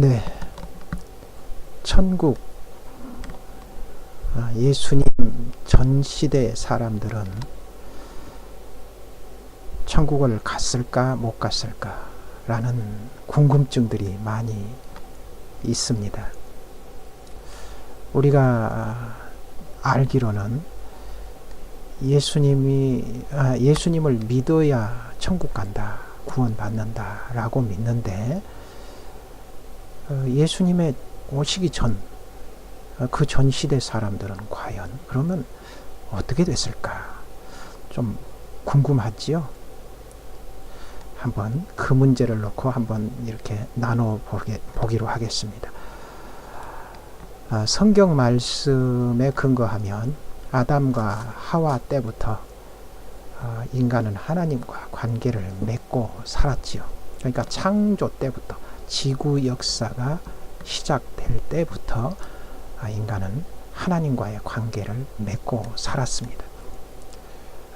네. 천국. 아, 예수님 전 시대 사람들은 천국을 갔을까 못 갔을까 라는 궁금증들이 많이 있습니다. 우리가 알기로는 예수님이 아, 예수님을 믿어야 천국 간다 구원 받는다라고 믿는데 어, 예수님의 오시기 전, 그전 시대 사람들은 과연 그러면 어떻게 됐을까? 좀 궁금하지요? 한번 그 문제를 놓고 한번 이렇게 나눠 보기로 하겠습니다. 아, 성경 말씀에 근거하면 아담과 하와 때부터 어, 인간은 하나님과 관계를 맺고 살았지요. 그러니까 창조 때부터 지구 역사가 시작될 때부터 아, 인간은 하나님과의 관계를 맺고 살았습니다.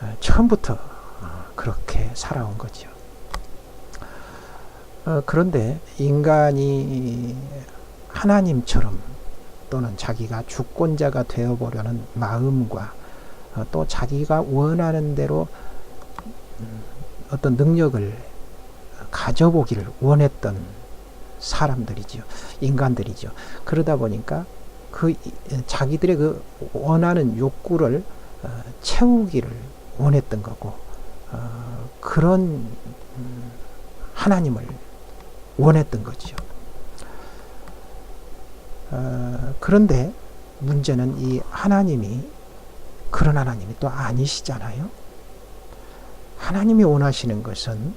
어, 처음부터 어, 그렇게 살아온 거죠. 어, 그런데 인간이 하나님처럼 또는 자기가 주권자가 되어보려는 마음과 어, 또 자기가 원하는 대로 음, 어떤 능력을 가져보기를 원했던 사람들이죠. 인간들이죠. 그러다 보니까 그 이- 자기들의 그 원하는 욕구를 어, 채우기를 원했던 거고 어, 그런 음, 하나님을 원했던 거죠. 어, 그런데 문제는 이 하나님이 그런 하나님이 또 아니시잖아요. 하나님이 원하시는 것은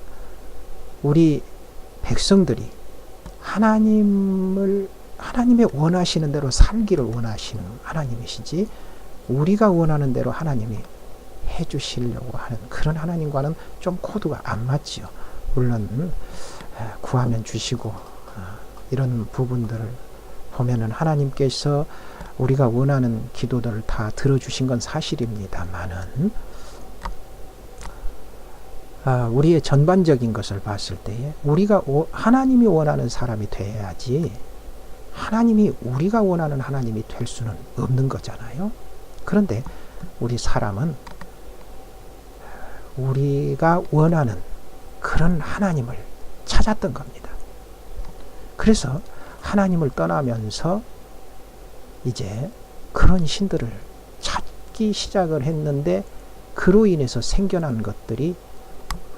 우리 백성들이 하나님을 하나님의 원하시는 대로 살기를 원하시는 하나님이시지 우리가 원하는 대로 하나님이 해 주시려고 하는 그런 하나님과는 좀 코드가 안 맞지요. 물론 에, 구하면 주시고 어, 이런 부분들을 보면은 하나님께서 우리가 원하는 기도들을 다 들어주신 건 사실입니다만은 아, 우리의 전반적인 것을 봤을 때에 우리가 오- 하나님이 원하는 사람이 돼야지 하나님이 우리가 원하는 하나님이 될 수는 없는 거잖아요. 그런데 우리 사람은 우리가 원하는 그런 하나님을 찾았던 겁니다. 그래서 하나님을 떠나면서 이제 그런 신들을 찾기 시작을 했는데 그로 인해서 생겨난 것들이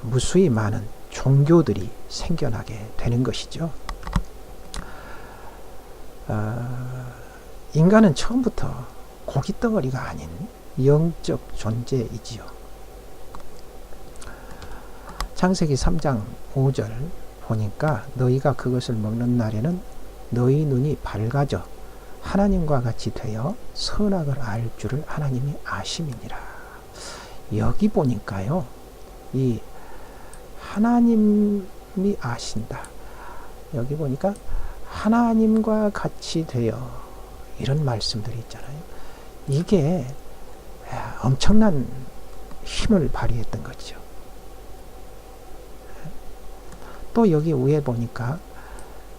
무수히 많은 종교들이 생겨나게 되는 것이죠. 어, 인간은 처음부터 고깃덩어리가 아닌 영적 존재이지요. 창세기 3장 5절 보니까 너희가 그것을 먹는 날에는 너희 눈이 밝아져 하나님과 같이 되어 선악을 알 줄을 하나님이 아심이니라. 여기 보니까요. 이 하나님이 아신다. 여기 보니까 하나님과 같이 되어 이런 말씀들이 있잖아요. 이게 엄청난 힘을 발휘했던 거죠. 또 여기 위에 보니까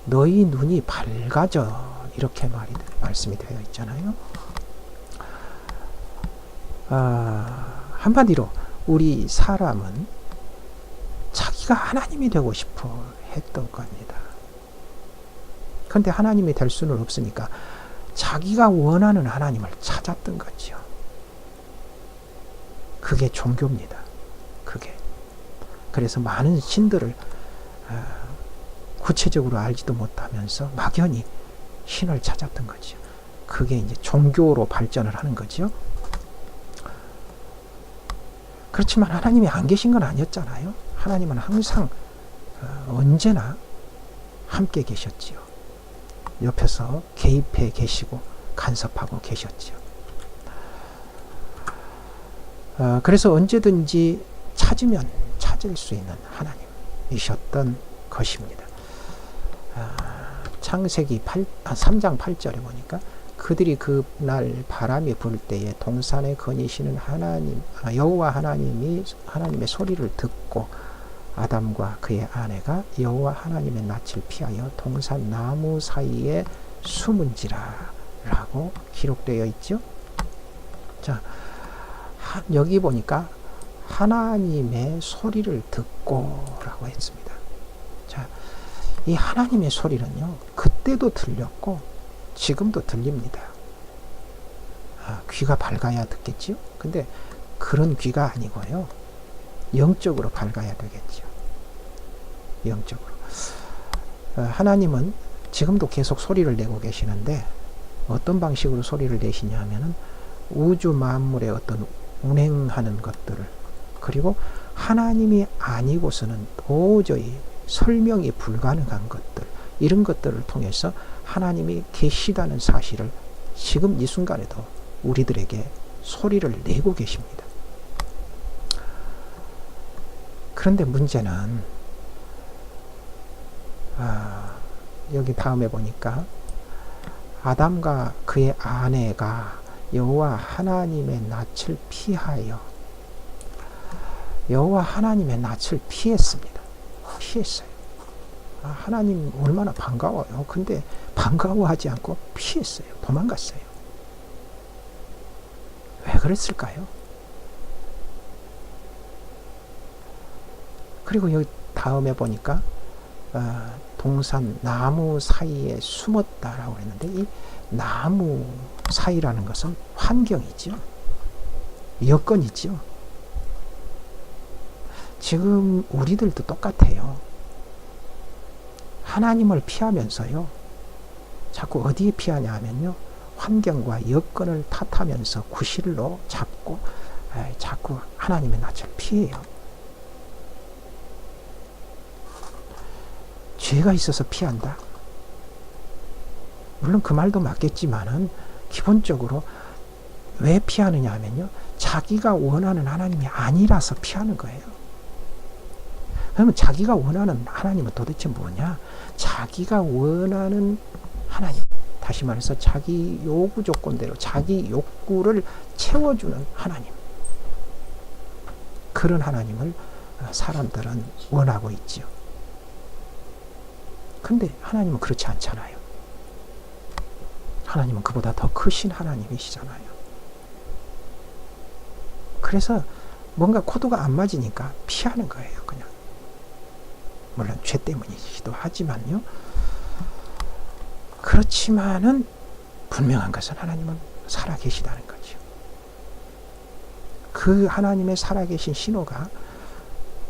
너희 눈이 밝아져 이렇게 말이 말씀이 되어 있잖아요. 아, 한마디로 우리 사람은 자기가 하나님이 되고 싶어 했던 겁니다. 그런데 하나님이 될 수는 없으니까 자기가 원하는 하나님을 찾았던 거죠. 그게 종교입니다. 그게. 그래서 많은 신들을 어, 구체적으로 알지도 못하면서 막연히 신을 찾았던 거죠. 그게 이제 종교로 발전을 하는 거죠. 그렇지만 하나님이 안 계신 건 아니었잖아요. 하나님은 항상 어, 언제나 함께 계셨지요. 옆에서 개입해 계시고 간섭하고 계셨지요. 어, 그래서 언제든지 찾으면 찾을 수 있는 하나님이셨던 것입니다. 아, 창세기 8, 아, 3장 8절에 보니까 그들이 그 날 바람이 불 때에 동산에 거니시는 하나님 아, 여호와 하나님이 하나님의 소리를 듣고 아담과 그의 아내가 여호와 하나님의 낯을 피하여 동산 나무 사이에 숨은지라라고 기록되어 있죠. 자, 하- 여기 보니까 하나님의 소리를 듣고라고 했습니다. 자, 이 하나님의 소리는요, 그때도 들렸고, 지금도 들립니다. 아, 귀가 밝아야 듣겠지요? 근데 그런 귀가 아니고요, 영적으로 밝아야 되겠죠. 영적으로. 어, 하나님은 지금도 계속 소리를 내고 계시는데, 어떤 방식으로 소리를 내시냐 하면은, 우주 만물의 어떤 운행하는 것들을 그리고 하나님이 아니고서는 도저히 설명이 불가능한 것들 이런 것들을 통해서 하나님이 계시다는 사실을 지금 이 순간에도 우리들에게 소리를 내고 계십니다. 그런데 문제는 아, 여기 다음에 보니까 아담과 그의 아내가 여호와 하나님의 낯을 피하여 여호와 하나님의 낯을 피했습니다. 피했어요. 아, 하나님 얼마나 반가워요. 근데 반가워하지 않고 피했어요. 도망갔어요. 왜 그랬을까요? 그리고 여기 다음에 보니까 아, 동산 나무 사이에 숨었다라고 했는데 이 나무 사이라는 것은 환경이죠. 여건이죠. 지금 우리들도 똑같아요. 하나님을 피하면서요. 자꾸 어디에 피하냐 하면요. 환경과 여건을 탓하면서 구실로 잡고 에이, 자꾸 하나님의 낯을 피해요. 죄가 있어서 피한다. 물론 그 말도 맞겠지만은 기본적으로 왜 피하느냐 하면요. 자기가 원하는 하나님이 아니라서 피하는 거예요. 그러면 자기가 원하는 하나님은 도대체 뭐냐? 자기가 원하는 하나님. 다시 말해서 자기 요구 조건대로 자기 욕구를 채워주는 하나님. 그런 하나님을 사람들은 원하고 있지요. 근데 하나님은 그렇지 않잖아요. 하나님은 그보다 더 크신 하나님이시잖아요. 그래서 뭔가 코드가 안 맞으니까 피하는 거예요, 그냥. 물론 죄 때문이기도 하지만요. 그렇지만은 분명한 것은 하나님은 살아계시다는 거죠. 그 하나님의 살아계신 신호가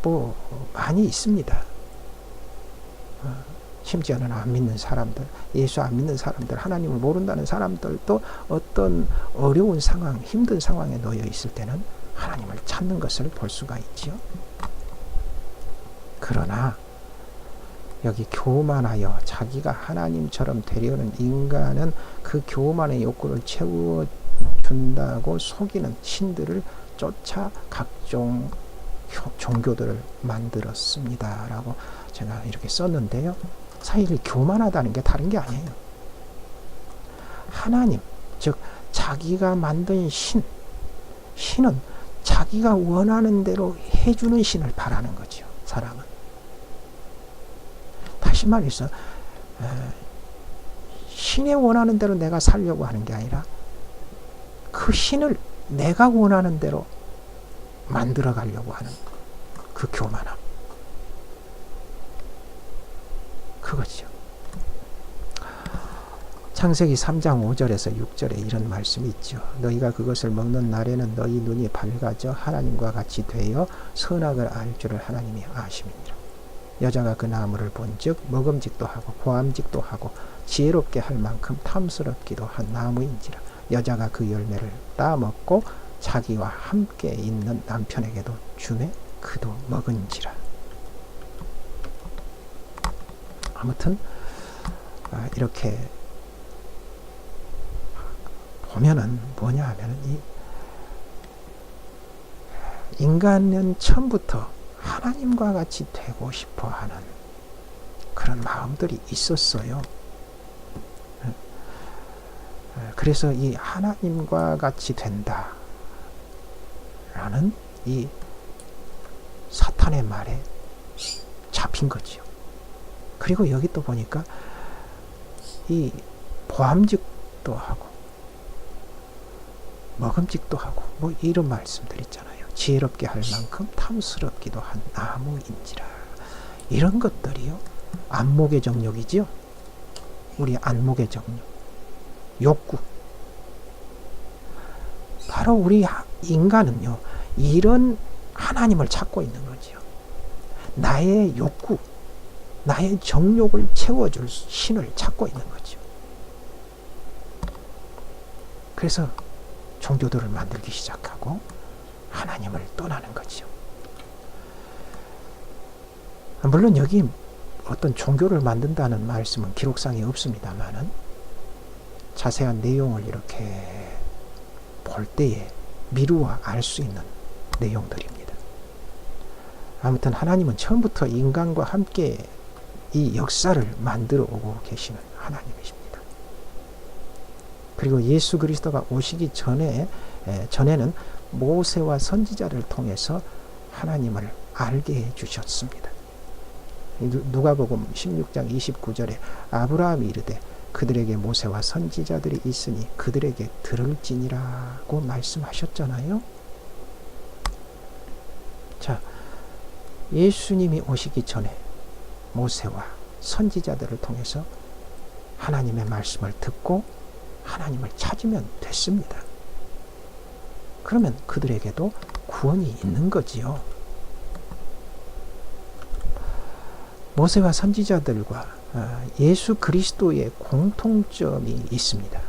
뭐 많이 있습니다. 어, 심지어는 안 믿는 사람들, 예수 안 믿는 사람들, 하나님을 모른다는 사람들도 어떤 어려운 상황, 힘든 상황에 놓여 있을 때는 하나님을 찾는 것을 볼 수가 있죠. 그러나 여기 교만하여 자기가 하나님처럼 되려는 인간은 그 교만의 욕구를 채워준다고 속이는 신들을 쫓아 각종 종교들을 만들었습니다. 라고 제가 이렇게 썼는데요. 사실 교만하다는 게 다른 게 아니에요. 하나님, 즉, 자기가 만든 신, 신은 자기가 원하는 대로 해주는 신을 바라는 거죠. 사람은. 다시 말해서, 에, 신의 원하는 대로 내가 살려고 하는 게 아니라 그 신을 내가 원하는 대로 만들어 가려고 하는 그 교만함. 그거죠. 창세기 3장 5절에서 6절에 이런 말씀이 있죠. 너희가 그것을 먹는 날에는 너희 눈이 밝아져 하나님과 같이 되어 선악을 알 줄을 하나님이 아심이니라. 여자가 그 나무를 본즉 먹음직도 하고 보암직도 하고 지혜롭게 할 만큼 탐스럽기도 한 나무인지라. 여자가 그 열매를 따먹고 자기와 함께 있는 남편에게도 주매 그도 먹은지라. 아무튼 아, 이렇게 보면은 뭐냐 하면은 이 인간은 처음부터 하나님과 같이 되고 싶어 하는 그런 마음들이 있었어요. 에, 그래서 이 하나님과 같이 된다. 라는 이 사탄의 말에 잡힌 거지요. 그리고 여기 또 보니까 이 보암직도 하고 먹음직도 하고 뭐 이런 말씀들 있잖아요. 지혜롭게 할 만큼 탐스럽기도 한 나무인지라 이런 것들이요 안목의 정욕이지요. 우리 안목의 정욕, 욕구. 바로 우리 하- 인간은요 이런 하나님을 찾고 있는 거지요. 나의 욕구, 나의 정욕을 채워줄 신을 찾고 있는 거죠. 그래서 종교들을 만들기 시작하고 하나님을 떠나는 거죠. 물론 여기 어떤 종교를 만든다는 말씀은 기록상에 없습니다만은 자세한 내용을 이렇게 볼 때에 미루어 알 수 있는 내용들입니다. 아무튼 하나님은 처음부터 인간과 함께 이 역사를 만들어 오고 계시는 하나님이십니다. 그리고 예수 그리스도가 오시기 전에 에, 전에는 모세와 선지자를 통해서 하나님을 알게 해 주셨습니다. 누- 누가복음 16장 29절에 아브라함이 이르되 그들에게 모세와 선지자들이 있으니 그들에게 들을지니라고 말씀하셨잖아요. 자, 예수님이 오시기 전에 모세와 선지자들을 통해서 하나님의 말씀을 듣고 하나님을 찾으면 됐습니다. 그러면 그들에게도 구원이 있는 거지요. 모세와 선지자들과 아, 예수 그리스도의 공통점이 있습니다.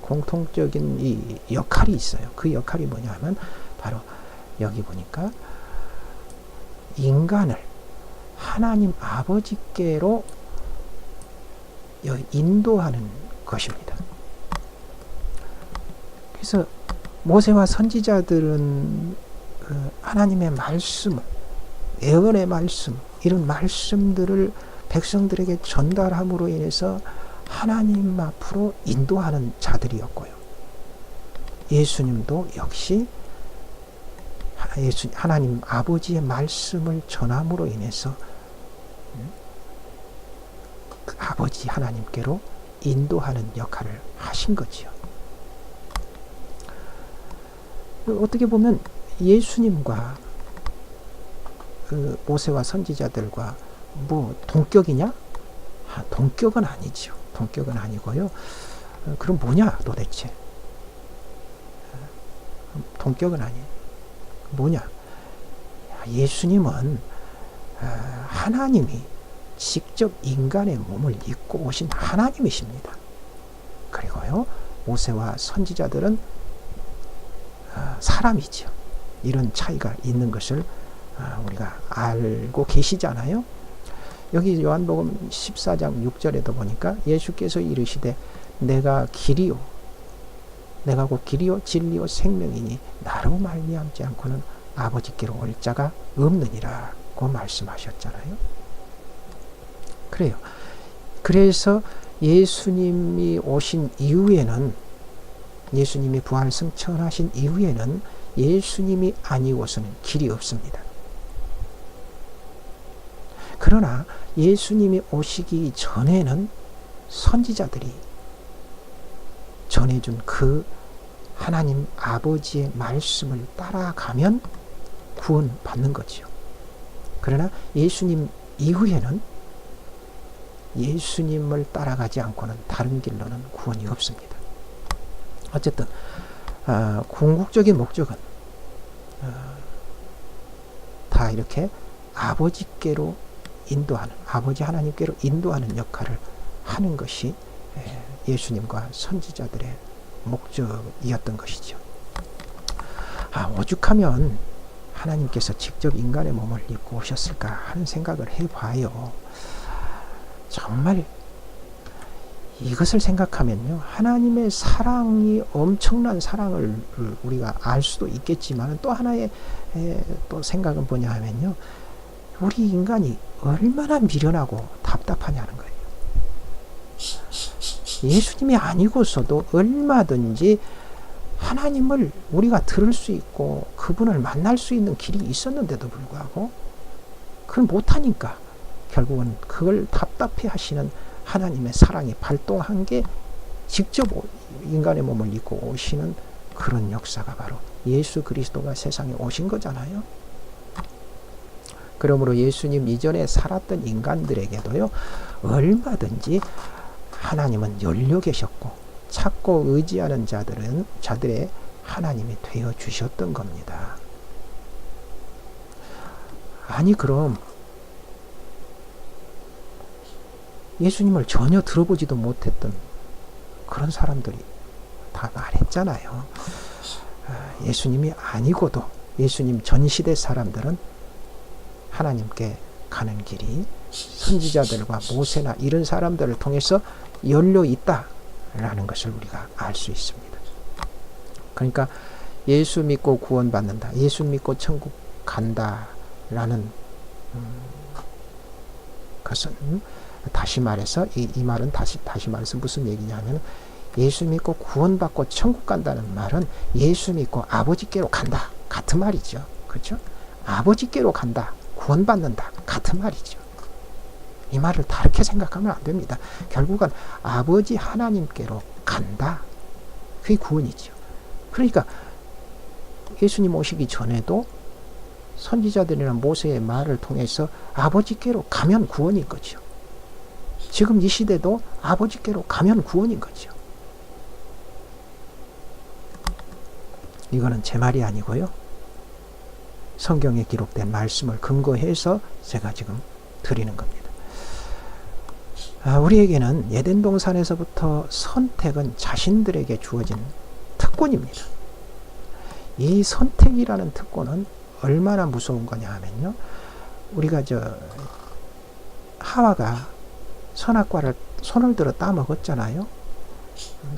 공통적인 이 역할이 있어요. 그 역할이 뭐냐 하면 바로 여기 보니까 인간을 하나님 아버지께로 여- 인도하는 것입니다. 그래서 모세와 선지자들은 그 하나님의 말씀, 예언의 말씀, 이런 말씀들을 백성들에게 전달함으로 인해서 하나님 앞으로 인도하는 자들이었고요. 예수님도 역시 하- 예수, 하나님 아버지의 말씀을 전함으로 인해서 음, 그 아버지 하나님께로 인도하는 역할을 하신 거지요. 어떻게 보면 예수님과 그 모세와 선지자들과 뭐 동격이냐? 아, 동격은 아니지요. 동격은 아니고요. 어, 그럼 뭐냐 도대체? 어, 동격은 아니에요. 뭐냐? 야, 예수님은 어, 하나님이 직접 인간의 몸을 입고 오신 하나님이십니다. 그리고요 모세와 선지자들은 어, 사람이죠. 이런 차이가 있는 것을 어, 우리가 알고 계시잖아요. 여기 요한복음 14장 6절에도 보니까 예수께서 이르시되 내가 길이요 내가 곧 길이요 진리요 생명이니 나로 말미암지 않고는 아버지께로 올 자가 없느니라고 말씀하셨잖아요. 그래요. 그래서 예수님이 오신 이후에는 예수님이 부활 승천하신 이후에는 예수님이 아니고서는 길이 없습니다. 그러나 예수님이 오시기 전에는 선지자들이 전해준 그 하나님 아버지의 말씀을 따라가면 구원 받는 거지요. 그러나 예수님 이후에는 예수님을 따라가지 않고는 다른 길로는 구원이 없습니다. 어쨌든 아, 궁극적인 목적은 아, 다 이렇게 아버지께로 인도하는 아버지 하나님께로 인도하는 역할을 하는 것이 에, 예수님과 선지자들의 목적이었던 것이죠. 아, 오죽하면 하나님께서 직접 인간의 몸을 입고 오셨을까 하는 생각을 해봐요. 정말 이것을 생각하면요. 하나님의 사랑이 엄청난 사랑을 우리가 알 수도 있겠지만 또 하나의 에, 또 생각은 뭐냐 하면요. 우리 인간이 얼마나 미련하고 답답하냐는 거예요. 예수님이 아니고서도 얼마든지 하나님을 우리가 들을 수 있고 그분을 만날 수 있는 길이 있었는데도 불구하고 그걸 못하니까 결국은 그걸 답답해 하시는 하나님의 사랑이 발동한 게 직접 인간의 몸을 입고 오시는 그런 역사가 바로 예수 그리스도가 세상에 오신 거잖아요. 그러므로 예수님 이전에 살았던 인간들에게도요, 얼마든지 하나님은 열려 계셨고, 찾고 의지하는 자들은, 자들의 하나님이 되어 주셨던 겁니다. 아니, 그럼, 예수님을 전혀 들어보지도 못했던 그런 사람들이 다 말했잖아요. 아, 예수님이 아니고도 예수님 전 시대 사람들은 하나님께 가는 길이 선지자들과 모세나 이런 사람들을 통해서 열려 있다라는 것을 우리가 알 수 있습니다. 그러니까 예수 믿고 구원받는다. 예수 믿고 천국 간다라는 음, 것은 다시 말해서 이, 이 말은 다시 다시 말해서 무슨 얘기냐면 예수 믿고 구원받고 천국 간다는 말은 예수 믿고 아버지께로 간다 같은 말이죠. 그렇죠? 아버지께로 간다. 구원받는다. 같은 말이죠. 이 말을 다르게 생각하면 안 됩니다. 결국은 아버지 하나님께로 간다. 그게 구원이죠. 그러니까 예수님 오시기 전에도 선지자들이나 모세의 말을 통해서 아버지께로 가면 구원인 거죠. 지금 이 시대도 아버지께로 가면 구원인 거죠. 이거는 제 말이 아니고요. 성경에 기록된 말씀을 근거해서 제가 지금 드리는 겁니다. 아, 우리에게는 예덴 동산에서부터 선택은 자신들에게 주어진 특권입니다. 이 선택이라는 특권은 얼마나 무서운 거냐 하면요. 우리가 저 하와가 선악과를 손을 들어 따먹었잖아요.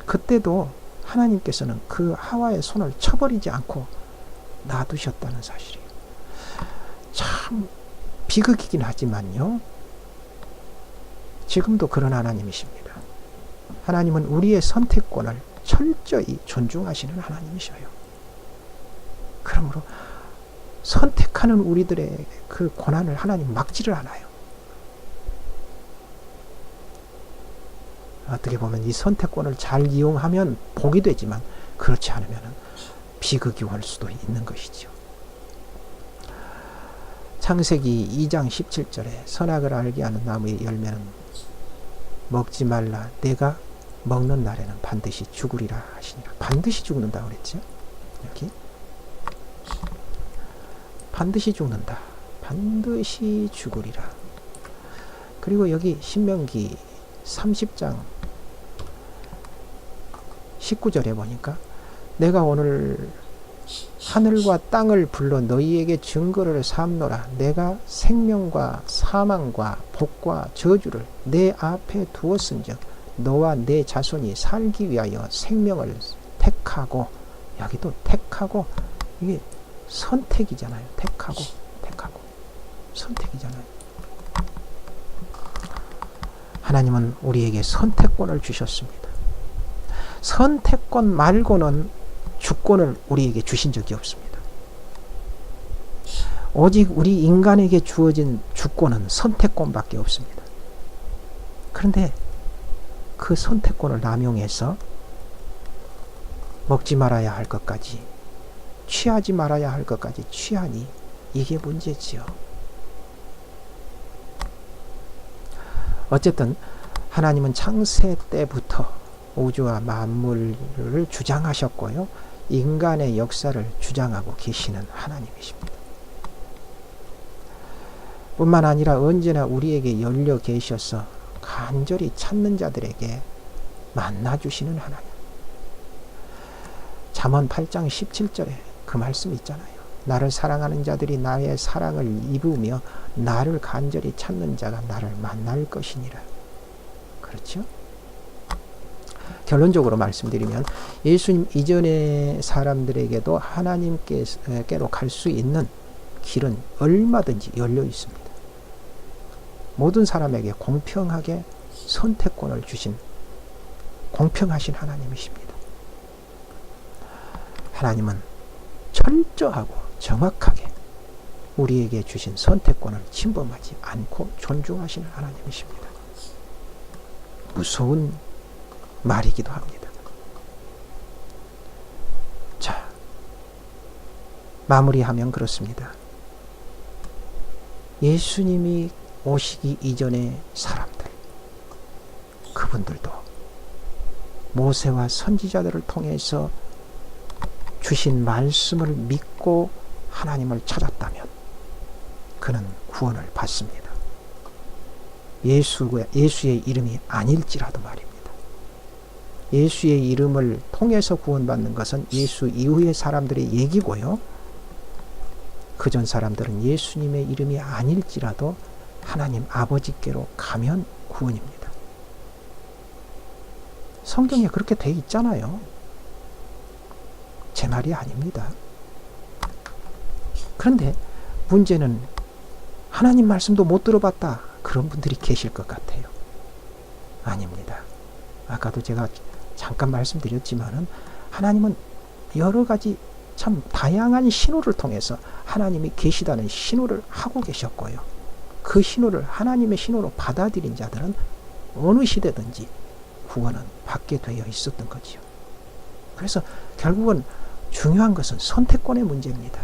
그때도 하나님께서는 그 하와의 손을 쳐버리지 않고 놔두셨다는 사실이에요. 참 비극이긴 하지만요. 지금도 그런 하나님이십니다. 하나님은 우리의 선택권을 철저히 존중하시는 하나님이셔요. 그러므로 선택하는 우리들의 그 고난을 하나님 막지를 않아요. 어떻게 보면 이 선택권을 잘 이용하면 복이 되지만 그렇지 않으면 비극이 올 수도 있는 것이죠. 창세기 2장 17절에 선악을 알게 하는 나무의 열매는 먹지 말라. 내가 먹는 날에는 반드시 죽으리라 하시니라. 반드시 죽는다 그랬죠. 여기 반드시 죽는다. 반드시 죽으리라. 그리고 여기 신명기 30장 19절에 보니까 내가 오늘 하늘과 땅을 불러 너희에게 증거를 삼노라. 내가 생명과 사망과 복과 저주를 내 앞에 두었은즉 너와 내 자손이 살기 위하여 생명을 택하고 여기도 택하고 이게 선택이잖아요. 택하고 택하고 선택이잖아요. 하나님은 우리에게 선택권을 주셨습니다. 선택권 말고는 주권을 우리에게 주신 적이 없습니다. 오직 우리 인간에게 주어진 주권은 선택권밖에 없습니다. 그런데 그 선택권을 남용해서 먹지 말아야 할 것까지, 취하지 말아야 할 것까지 취하니 이게 문제지요. 어쨌든 하나님은 창세 때부터 우주와 만물을 주장하셨고요. 인간의 역사를 주장하고 계시는 하나님이십니다. 뿐만 아니라 언제나 우리에게 열려 계셔서 간절히 찾는 자들에게 만나 주시는 하나님. 잠언 8장 17절에 그 말씀이 있잖아요. 나를 사랑하는 자들이 나의 사랑을 입으며 나를 간절히 찾는 자가 나를 만날 것이니라. 그렇죠? 결론적으로 말씀드리면 예수님 이전의 사람들에게도 하나님께로 갈 수 있는 길은 얼마든지 열려 있습니다. 모든 사람에게 공평하게 선택권을 주신 공평하신 하나님이십니다. 하나님은 철저하고 정확하게 우리에게 주신 선택권을 침범하지 않고 존중하시는 하나님이십니다. 무서운 말이기도 합니다. 자, 마무리하면 그렇습니다. 예수님이 오시기 이전의 사람들, 그분들도 모세와 선지자들을 통해서 주신 말씀을 믿고 하나님을 찾았다면 그는 구원을 받습니다. 예수의, 이름이 아닐지라도 말입니다. 예수의 이름을 통해서 구원받는 것은 예수 이후의 사람들의 얘기고요. 그 전 사람들은 예수님의 이름이 아닐지라도 하나님 아버지께로 가면 구원입니다. 성경에 그렇게 돼 있잖아요. 제 말이 아닙니다. 그런데 문제는 하나님 말씀도 못 들어봤다. 그런 분들이 계실 것 같아요. 아닙니다. 아까도 제가 잠깐 말씀드렸지만은 하나님은 여러 가지 참 다양한 신호를 통해서 하나님이 계시다는 신호를 하고 계셨고요. 그 신호를 하나님의 신호로 받아들인 자들은 어느 시대든지 구원은 받게 되어 있었던 거지요. 그래서 결국은 중요한 것은 선택권의 문제입니다.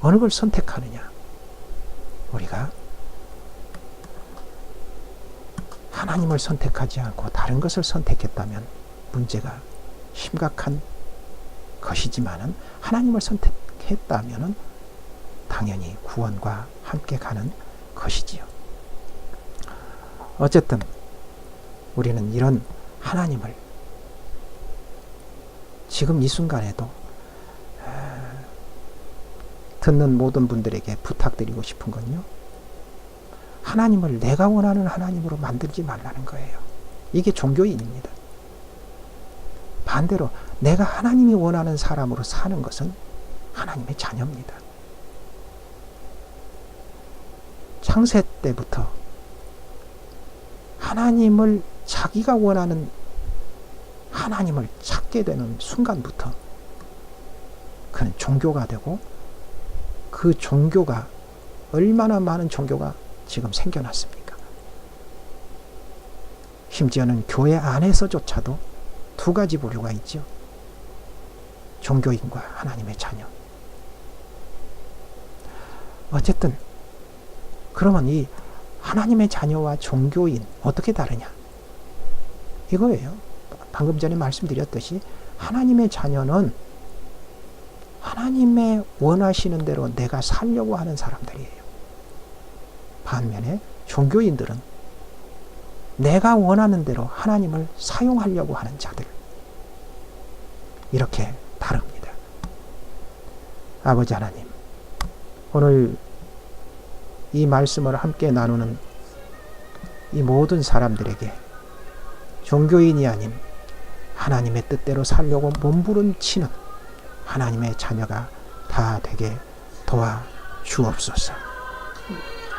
어느 걸 선택하느냐? 우리가 하나님을 선택하지 않고 다른 것을 선택했다면 문제가 심각한 것이지만은 하나님을 선택했다면은 당연히 구원과 함께 가는 것이지요. 어쨌든 우리는 이런 하나님을 지금 이 순간에도 에, 듣는 모든 분들에게 부탁드리고 싶은 건요. 하나님을 내가 원하는 하나님으로 만들지 말라는 거예요. 이게 종교인입니다. 반대로 내가 하나님이 원하는 사람으로 사는 것은 하나님의 자녀입니다. 창세 때부터 하나님을 자기가 원하는 하나님을 찾게 되는 순간부터 그는 종교가 되고 그 종교가 얼마나 많은 종교가 지금 생겨났습니까? 심지어는 교회 안에서조차도 두 가지 부류가 있죠. 종교인과 하나님의 자녀. 어쨌든 그러면 이 하나님의 자녀와 종교인 어떻게 다르냐? 이거예요. 방금 전에 말씀드렸듯이 하나님의 자녀는 하나님의 원하시는 대로 내가 살려고 하는 사람들이에요. 반면에 종교인들은 내가 원하는 대로 하나님을 사용하려고 하는 자들. 이렇게 다릅니다. 아버지 하나님, 오늘 이 말씀을 함께 나누는 이 모든 사람들에게 종교인이 아닌 하나님의 뜻대로 살려고 몸부림치는 하나님의 자녀가 다 되게 도와 주옵소서.